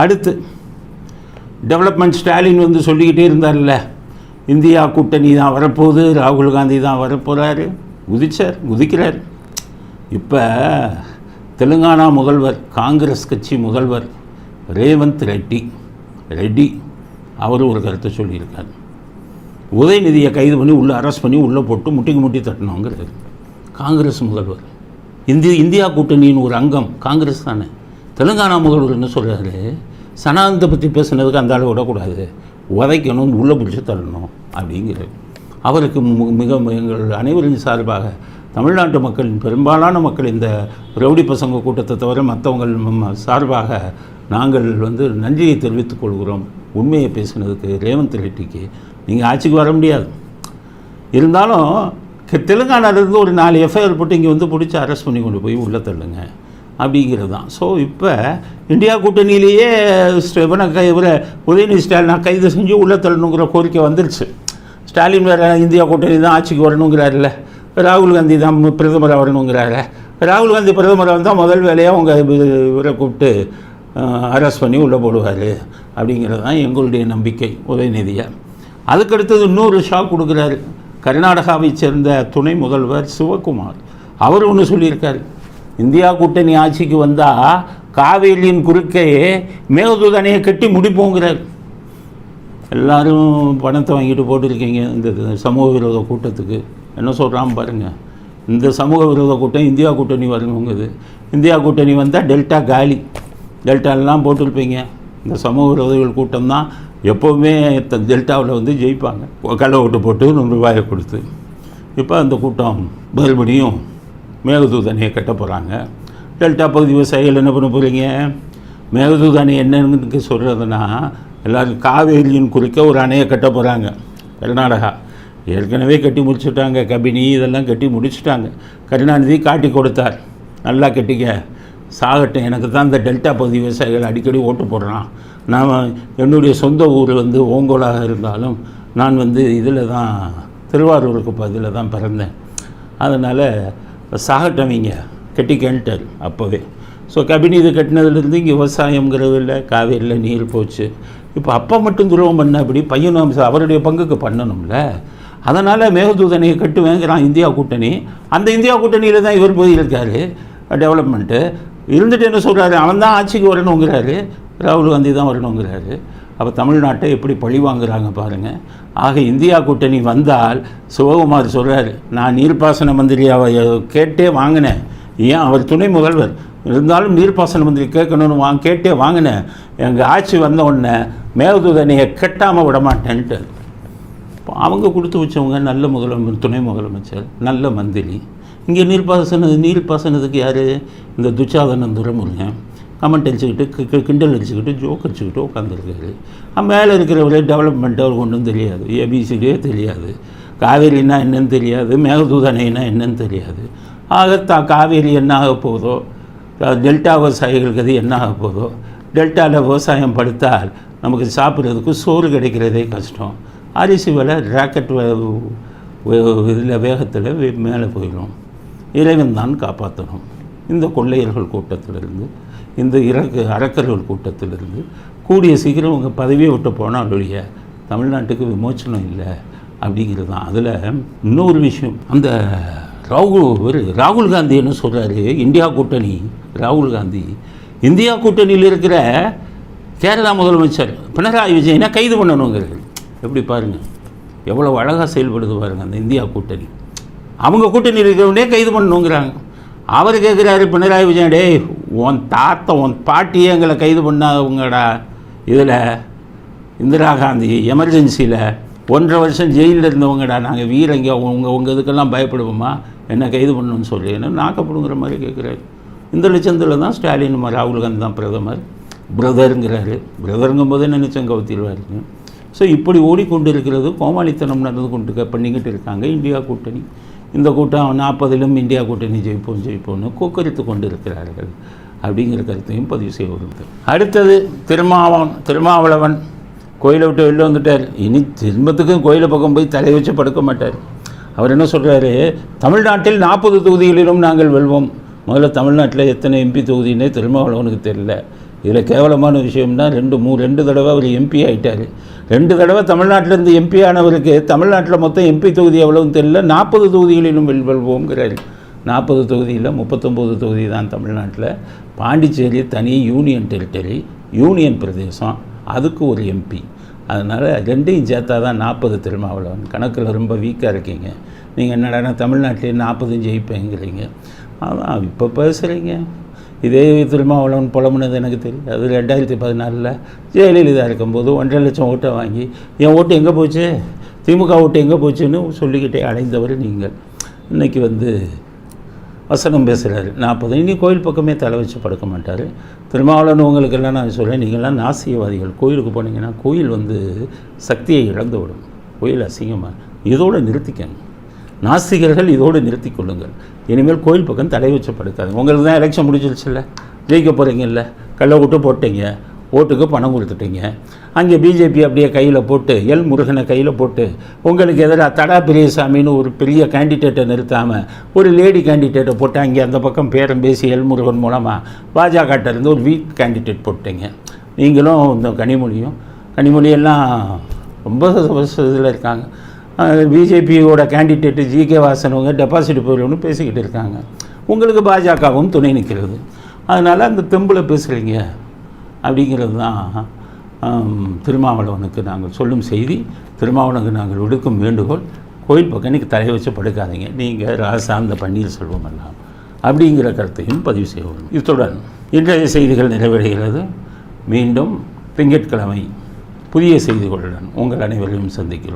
அடுத்து டெவலப்மெண்ட் ஸ்டாலின் வந்து சொல்லிக்கிட்டே இருந்தார்ல இந்தியா கூட்டணி தான் வரப்போகுது ராகுல் காந்தி தான் வரப்போகிறாரு குதிச்சார் குதிக்கிறார். இப்போ தெலுங்கானா முதல்வர் காங்கிரஸ் கட்சி முதல்வர் ரேவந்த் ரெட்டி ரெட்டி அவர் ஒரு கருத்தை சொல்லியிருக்காரு. உதயநிதியை கைது பண்ணி உள்ளே அரெஸ்ட் பண்ணி உள்ளே போட்டு முட்டிக்கு முட்டி தட்டணுங்கிறார். காங்கிரஸ் முதல்வர். இந்திய இந்தியா கூட்டணியின் ஒரு அங்கம் காங்கிரஸ் தானே? தெலுங்கானா முதல்வர் என்ன சொல்கிறாரு சனாதனத்தை பற்றி பேசுனதுக்கு அந்த அளவு விடக்கூடாது. உதைக்கணும் உள்ளே பிடிச்சி தள்ளணும் அப்படிங்கிறார். அவருக்கு மிக எங்கள் அனைவரின் சார்பாக தமிழ்நாட்டு மக்களின் பெரும்பாலான மக்கள் இந்த ரவுடி பசங்க கூட்டத்தை தவிர மற்றவங்கள் ம- சார்பாக நாங்கள் வந்து நன்றியை தெரிவித்துக் கொள்கிறோம். உண்மையை பேசுனதுக்கு ரேவந்த் ரெட்டிக்கு. நீங்கள் ஆட்சிக்கு வர முடியாது. இருந்தாலும் தெலுங்கானாலேருந்து ஒரு நாலு எஃப்ஐஆர் போட்டு இங்கே வந்து பிடிச்சி அரெஸ்ட் பண்ணி கொண்டு போய் உள்ளே தள்ளுங்க. அப்படிங்கிறது தான் ஸோ இப்போ இந்தியா கூட்டணியிலேயே இவனை கை இவரை உதயநிதி ஸ்டாலினை கைது செஞ்சு உள்ளே தள்ளணுங்கிற கோரிக்கை வந்துருச்சு. ஸ்டாலின் வேறு இந்தியா கூட்டணி தான் ஆட்சிக்கு வரணுங்கிறாருல்ல. ராகுல் காந்தி தான் பிரதமராக வரணுங்கிறாரு. ராகுல் காந்தி பிரதமராக வந்தால் முதல் வேலையாக அவங்க இவரை கூப்பிட்டு அரெஸ்ட் பண்ணி உள்ளே போடுவார். அப்படிங்கிறது தான் எங்களுடைய நம்பிக்கை உதயநிதியை. அதுக்கடுத்தது இன்னொரு ஷாக் கொடுக்குறாரு. கர்நாடகாவை சேர்ந்த துணை முதல்வர் சிவகுமார். அவர் ஒன்று சொல்லியிருக்காரு. இந்தியா கூட்டணி ஆட்சிக்கு வந்தால் காவேரியின் குறுக்கே மேகதூதனையை கட்டி முடிப்போங்கிறார். எல்லாரும் பணத்தை வாங்கிட்டு போட்டிருக்கீங்க இந்த இது சமூக விரோத கூட்டத்துக்கு. என்ன சொல்கிறான் பாருங்கள் இந்த சமூக விரோத கூட்டம் இந்தியா கூட்டணி வரணுங்குது. இந்தியா கூட்டணி வந்தால் டெல்டா காலி. டெல்டாலெலாம் போட்டிருப்பீங்க. இந்த சமூக விரோதிகள் கூட்டம் தான் எப்போவுமே டெல்டாவில் வந்து ஜெயிப்பாங்க. கள்ள ஓட்டு போட்டு நூறு ரூபாயை கொடுத்து. இப்போ அந்த கூட்டம் மறுபடியும் மேகதூதனையை கட்ட போகிறாங்க டெல்டா பகுதி விவசாயிகள் என்ன பண்ண போகிறீங்க மேகதூதனை என்னன்னு சொல்கிறதுனா எல்லோரும் காவேரியின் குறிக்க ஒரு அணையை கட்ட போகிறாங்க கர்நாடகா. ஏற்கனவே கட்டி முடிச்சுட்டாங்க. கபினி இதெல்லாம் கட்டி முடிச்சுட்டாங்க. கருணாநிதி காட்டி கொடுத்தார். நல்லா கட்டிக்க. சாகட்டும். எனக்கு தான் இந்த டெல்டா பகுதி விவசாயிகள் அடிக்கடி ஓட்டு போடுறான். நான் என்னுடைய சொந்த ஊர் வந்து ஓங்கோலாக இருந்தாலும் நான் வந்து இதில் தான் திருவாரூருக்கு பதில் தான் பிறந்தேன். அதனால் சாகட்டவங்க கட்டிக்கன்ட்டார் அப்போவே. ஸோ கபினி இது கட்டினதுலேருந்து இங்கே விவசாயங்கிறது இல்லை காவேரியில் நீர் போச்சு. இப்போ அப்பா மட்டும் துரோகம் பண்ண அப்படி பையனும் அவருடைய பங்குக்கு பண்ணணும்ல. அதனால் மேகதூதனையை கட்டுவேங்கிறான் இந்தியா கூட்டணி. அந்த இந்தியா கூட்டணியில் தான் இவர் போய் இருக்கார் டெவலப்மெண்ட்டு இருந்துட்டு என்ன சொல்கிறாரு அவன் தான் ஆட்சிக்கு வரணுங்கிறாரு ராகுல் காந்தி தான் வரணுங்கிறாரு. அப்போ தமிழ்நாட்டை எப்படி பழி வாங்குறாங்க பாருங்கள் ஆக இந்தியா கூட்டணி வந்தால் சிவகுமார் சொல்கிறாரு நான் நீர்ப்பாசன மந்திரியாவை கேட்டே வாங்கினேன். ஏன்? அவர் துணை முதல்வர். இருந்தாலும் நீர்ப்பாசன மந்திரி கேட்கணும்னு வாங்க கேட்டே வாங்கினேன். எங்கள் ஆட்சி வந்த உடனே மேகதூதனையை கெட்டாமல் விட மாட்டேன்ட்டு அவங்க கொடுத்து வச்சவங்க நல்ல முதலமைச்சர் துணை முதலமைச்சர் நல்ல மந்திரி. இங்கே நீர்ப்பாசன நீர்ப்பாசனத்துக்கு யார்? இந்த துச்சாதனம் துரைமுருகன். கமெண்ட் அடிச்சுக்கிட்டு கி- கிண்டல் அடிச்சுக்கிட்டு ஜோக் அடிச்சுக்கிட்டு உட்காந்துருக்காரு மேலே இருக்கிறவரே டெவலப்மெண்ட் அவருக்கு ஒன்றும் தெரியாது. ஏபிசிடியே தெரியாது. காவேரின்னா என்னன்னு தெரியாது. மேகதூதனைனா என்னன்னு தெரியாது. ஆகத்தா காவேரி என்ன ஆக போதோ டெல்டா விவசாயிகளுக்கு அது என்ன ஆக போதோ டெல்டாவில் விவசாயம் படுத்தால் நமக்கு சாப்பிட்றதுக்கு சோறு கிடைக்கிறதே கஷ்டம். அரிசி விலை ராக்கெட் இதில் வேகத்தில் மேலே போயிடும். இறைவன் தான் காப்பாற்றணும். இந்த கொள்ளையர்கள் கூட்டத்திலிருந்து இந்த இறக்கு அரக்கர்கள் கூட்டத்திலிருந்து கூடிய சீக்கிரம் உங்கள் பதவியை விட்டு போனால் ஒழிய தமிழ்நாட்டுக்கு விமோச்சனம் இல்லை அப்படிங்கிறது தான். அதில் இன்னொரு விஷயம் அந்த ராகுல் இவரு ராகுல் காந்தி என்ன சொல்கிறாரு இந்தியா கூட்டணி ராகுல் காந்தி. இந்தியா கூட்டணியில் இருக்கிற கேரளா முதலமைச்சர் பினராயி விஜயனை கைது பண்ணணுங்கிறது எப்படி பாருங்கள் எவ்வளோ அழகாக செயல்படுது பாருங்கள் அந்த இந்தியா கூட்டணி. அவங்க கூட்டணியில் இருக்கிறவனே கைது பண்ணணுங்கிறாங்க. அவர் கேட்குறாரு பினராயி விஜயன் டே உன் தாத்தா உன் பாட்டியே எங்களை கைது பண்ணாதவங்கடா. இதில் இந்திரா காந்தி எமர்ஜென்சியில் ஒன்றரை வருஷம் ஜெயிலில் இருந்தவங்கடா. நாங்கள் வீரங்க உங்கள் உங்கள் இதுக்கெல்லாம் பயப்படுவோமா? என்ன கைது பண்ணணும்னு சொல்லி. என்ன நாக்கப்படுங்கிற மாதிரி கேட்குறாரு. இந்த லட்சத்தில் தான் ஸ்டாலின் ராகுல் காந்தி தான் பிரதமர். பிரதருங்கிறாரு. பிரதருங்கும் போதே நினைச்சங்க கவுத்திடுவாருங்க. ஸோ இப்படி ஓடிக்கொண்டு இருக்கிறது கோமாளித்தனம் நடந்து கொண்டு பண்ணிக்கிட்டு இருக்காங்க இந்தியா கூட்டணி. இந்த கூட்டம் நாற்பதிலும் இந்தியா கூட்டணி ஜெயிப்போம் ஜெயிப்போம்னு கொக்கரித்து கொண்டு இருக்கிறார்கள் அப்படிங்கிற கருத்தையும் பதிவு செய்ய விரும்புகிறேன். அடுத்தது திருமாவன் திருமாவளவன் கோயிலை விட்டு வெளில வந்துட்டார். இனி திரும்பத்துக்கும் கோயிலை பக்கம் போய் தலை வச்சு படுக்க மாட்டார். அவர் என்ன சொல்கிறாரு தமிழ்நாட்டில் நாற்பது தொகுதிகளிலும் நாங்கள் வெல்வோம். முதல்ல தமிழ்நாட்டில் எத்தனை எம்பி தொகுதின்னே திருமாவளவனுக்கு தெரியல. இதில் கேவலமான விஷயம்னா ரெண்டு மூ ரெண்டு தடவை அவர் எம்பி ஆயிட்டார். ரெண்டு தடவை தமிழ்நாட்டிலேருந்து எம்பி ஆனவருக்கு தமிழ்நாட்டில் மொத்தம் எம்பி தொகுதி எவ்வளோன்னு தெரியல. நாற்பது தொகுதிகளிலும் வெல்வெல்வோங்கிறாரு நாற்பது தொகுதியில் முப்பத்தொம்போது தொகுதி தான் தமிழ்நாட்டில். பாண்டிச்சேரி தனி யூனியன் டெரிட்டரி யூனியன் பிரதேசம் அதுக்கு ஒரு எம்பி அதனால் ரெண்டையும் சேர்த்தா தான் நாற்பது திருமாவளவன். கணக்கில் ரொம்ப வீக்காக இருக்கீங்க. நீங்கள் என்னடா தமிழ்நாட்டிலே நாற்பதும் ஜெயிப்பேங்கிறீங்க. அதான் இப்போ பேசுகிறீங்க இதே திருமாவளவன் புலம்புனது எனக்கு தெரியும். அது ரெண்டாயிரத்தி பதினாலில் ஜெயலலிதா இருக்கும்போது ஒன்றரை லட்சம் ஓட்டை வாங்கி என் ஓட்டு எங்கே போச்சு? திமுக ஓட்டு எங்கே போச்சுன்னு சொல்லிக்கிட்டே அடைந்தவர் நீங்கள். இன்றைக்கி வந்து வசனம் பேசுகிறாரு நாற்பது இனி கோயில் பக்கமே தலை வச்சு படுக்க மாட்டார். திருமாவளவன் உங்களுக்கெல்லாம் நான் சொல்கிறேன் நீங்கள்லாம் நாசியவாதிகள் கோயிலுக்கு போனீங்கன்னா கோயில் வந்து சக்தியை இழந்து விடும். கோயில் அசிங்கமாக இதோடு நிறுத்திக்கங்க. நாஸ்திகர்கள் இதோடு நிறுத்தி கொள்ளுங்கள். இனிமேல் கோயில் பக்கம் தடை வச்சப்படுத்தாது உங்களுக்கு தான் எலெக்ஷன் முடிஞ்சிருச்சுல்ல? ஜெயிக்க போகிறீங்கல்ல கள்ள விட்டு போட்டீங்க. ஓட்டுக்கு பணம் கொடுத்துட்டீங்க. அங்கே பிஜேபி அப்படியே கையில் போட்டு எல் முருகனை கையில் போட்டு உங்களுக்கு எதிராக தடா பெரியசாமின்னு ஒரு பெரிய கேண்டிடேட்டை நிறுத்தாமல் ஒரு லேடி கேண்டிடேட்டை போட்டு அங்கே அந்த பக்கம் பேரம் பேசி எல் முருகன் மூலமாக பாஜகட்டிலேருந்து ஒரு வீக் கேண்டிடேட் போட்டீங்க. நீங்களும் இந்த கனிமொழியும் கனிமொழியெல்லாம் ரொம்ப இதில் இருக்காங்க. பிஜேபியோட கேண்டிடேட்டு ஜி கே வாசனவங்க டெபாசிட் போயிடணும்னு பேசிக்கிட்டு இருக்காங்க. உங்களுக்கு பாஜகவும் துணை நிற்கிறது அதனால் அந்த தெம்பில் பேசுகிறீங்க அப்படிங்கிறது தான் திருமாவளவனுக்கு நாங்கள் சொல்லும் செய்தி. திருமாவளவனுக்கு நாங்கள் விடுக்கும் வேண்டுகோள். கோயில் பக்கம் இன்றைக்கி தலை வச்சு படுக்காதீங்க. நீங்கள் ராசா அந்த பன்னீர்செல்வம் எல்லாம் அப்படிங்கிற கருத்தையும் பதிவு செய்வோம். இத்துடன் இன்றைய செய்திகள் நிறைவடைகிறது. மீண்டும் திங்கட்கிழமை புதிய செய்திகளுடன் உங்கள் அனைவரையும் சந்திக்கிறோம்.